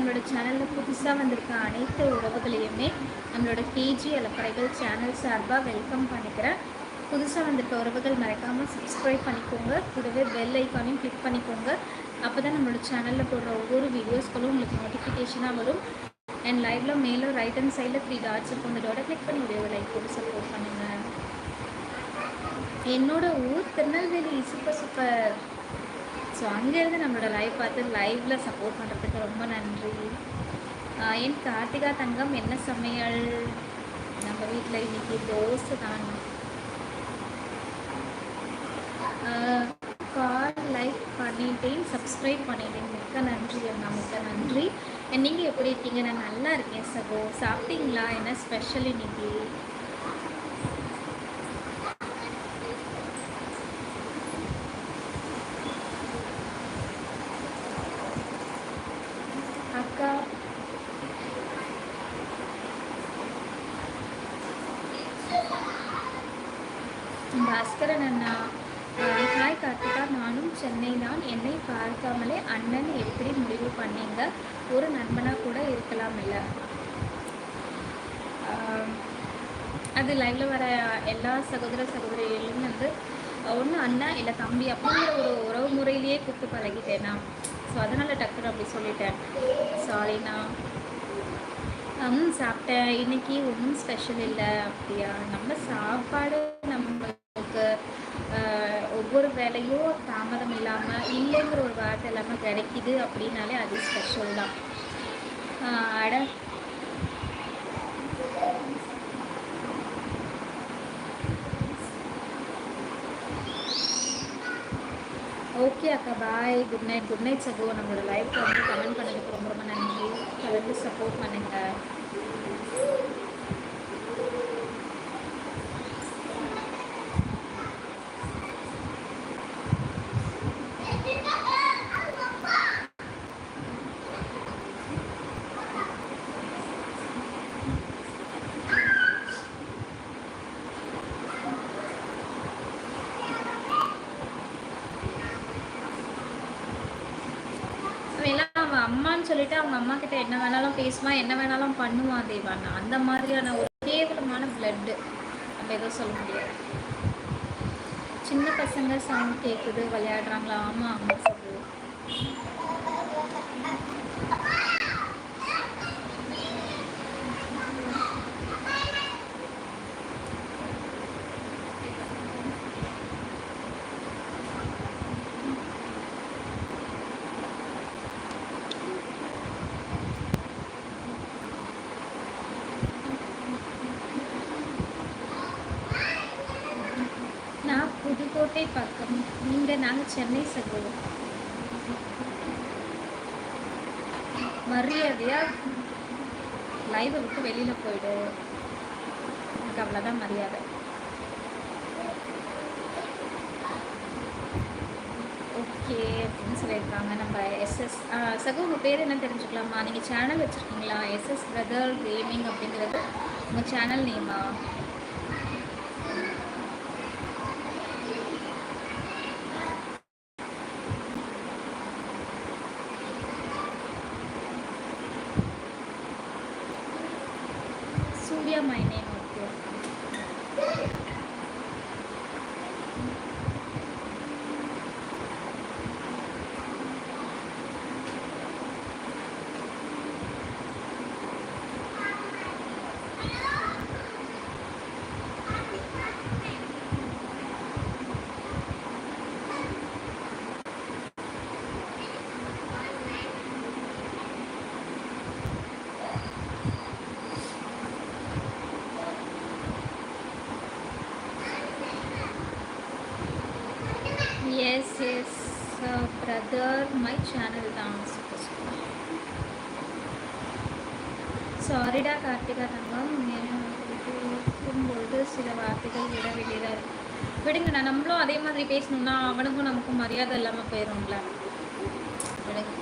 நம்மளோட சேனலில் புதுசாக வந்திருக்க அனைத்து உறவுகளையுமே நம்மளோட கேஜி அலப்பறைகள் சேனல் சார்பாக வெல்கம் பண்ணிக்கிறேன். புதுசாக வந்திருக்க உறவுகள் மறக்காமல் சப்ஸ்கிரைப் பண்ணிக்கோங்க. கூடவே பெல் ஐக்கானையும் கிளிக் பண்ணிக்கோங்க. அப்போ தான் நம்மளோட சேனலில் போடுற ஒவ்வொரு வீடியோஸ்களும் உங்களுக்கு நோட்டிஃபிகேஷனாக வரும். அண்ட் லைவ்ல மேலே ரைட் ஹேண்ட் சைடில் த்ரீ டாட்ஸ் இருக்கும் அந்த டாட்டை கிளிக் பண்ணி வீடியோவை லைக் போட்டு சப்போர்ட் பண்ணுங்கள் என்னோட ஊர் திருநெல்வேலி சூப்பர் சூப்பர் ஸோ அங்கேருந்து நம்மளோட லைவ் பார்த்து லைவில் சப்போர்ட் பண்ணுறதுக்கு ரொம்ப நன்றி. என் கார்த்திகா தங்கம் என்ன சமையல்? நம்ம வீட்டில் இன்னைக்கு தோசை தான். கால் லைக் பண்ணிட்டேன் சப்ஸ்கிரைப் பண்ணிட்டேன். மிக்க நன்றி அண்ணா மிக்க நன்றி. நீங்கள் எப்படி இருக்கீங்க? நான் நல்லா இருக்கேன் சகோ. சாப்பிட்டீங்களா? என்ன ஸ்பெஷல் இன்னைக்கு அக்கா பாஸ்கரன் அண்ணா. ஹாய் கார்த்திகா. நானும் சென்னை தான். என்னை பார்க்காமலே அண்ணன் எப்படி முடிவு பண்ணீங்க? ஒரு நண்பனாக கூட இருக்கலாம் இல்லை. அது லைவில் வர எல்லா சகோதர சகோதரிகளும் வந்து ஒன்று அண்ணா இல்லை தம்பி அப்படிங்கிற ஒரு உறவு முறையிலேயே கூப்பிட்டு பழகிட்டேனா ஸோ அதனால டக்குனு அப்படி சொல்லிட்டேன். சாரிண்ணா ம் சாப்பிட்டேன். இன்னைக்கு ஒன்றும் ஸ்பெஷல் இல்லை. அப்படியா? நம்ம சாப்பாடு ஆஹ், ஒவ்வொரு வேலையும் தாமதம் இல்லாமல் இல்லைங்கிற ஒரு வார்த்தை இல்லாமல் கிடைக்குது அப்படின்னாலே அது ஸ்பெஷல் தான். ஆஹ், அட. ஓகே அக்கா bye good night good night சகோ. நம்மளோட லைஃப் வந்து கமெண்ட் பண்ணதுக்கு ரொம்ப ரொம்ப நன்றி. தொடர்ந்து சப்போர்ட் பண்ணுங்க. அம்மான்னு சொல்லிட்டு அவங்க அம்மா கிட்ட என்ன வேணாலும் பேசுவான் என்ன வேணாலும் பண்ணுவான் தேவான் அந்த மாதிரியான ஒரு கேவலமான பிளட்டு நம்ம எதுவும் சொல்ல முடியாது. சின்ன பசங்க சவுண்ட் கேட்குது விளையாடுறாங்களா? ஆமா அம்மா சொல்லு நான் புதுக்கோட்டை பக்கம் நீங்க நாங்க சென்னை சகு மரியாதையா லைவை விட்டு வெளியில போயிடு. எனக்கு அவ்வளோதான் மரியாதை. ஓகே அப்படின்னு சொல்லியிருக்காங்க. நம்ம எஸ்எஸ் சகோ உங்கள் பேர் என்ன தெரிஞ்சுக்கலாமா? நீங்கள் சேனல் வச்சுருக்கீங்களா? எஸ்எஸ் பிரதர் கேமிங் அப்படிங்கிறது உங்கள் channel நேமா Surya my name okay S S brother my channel தான் சாரிடா கார்த்திகா தங்கம். இருக்கும்போது சில வார்த்தைகள் விட வேண்டியதாக விடுங்கண்ணா நம்மளும் அதே மாதிரி பேசணும்னா அவனுக்கும் நமக்கும் மரியாதை இல்லாமல் போயிடும்ல. விடுங்க.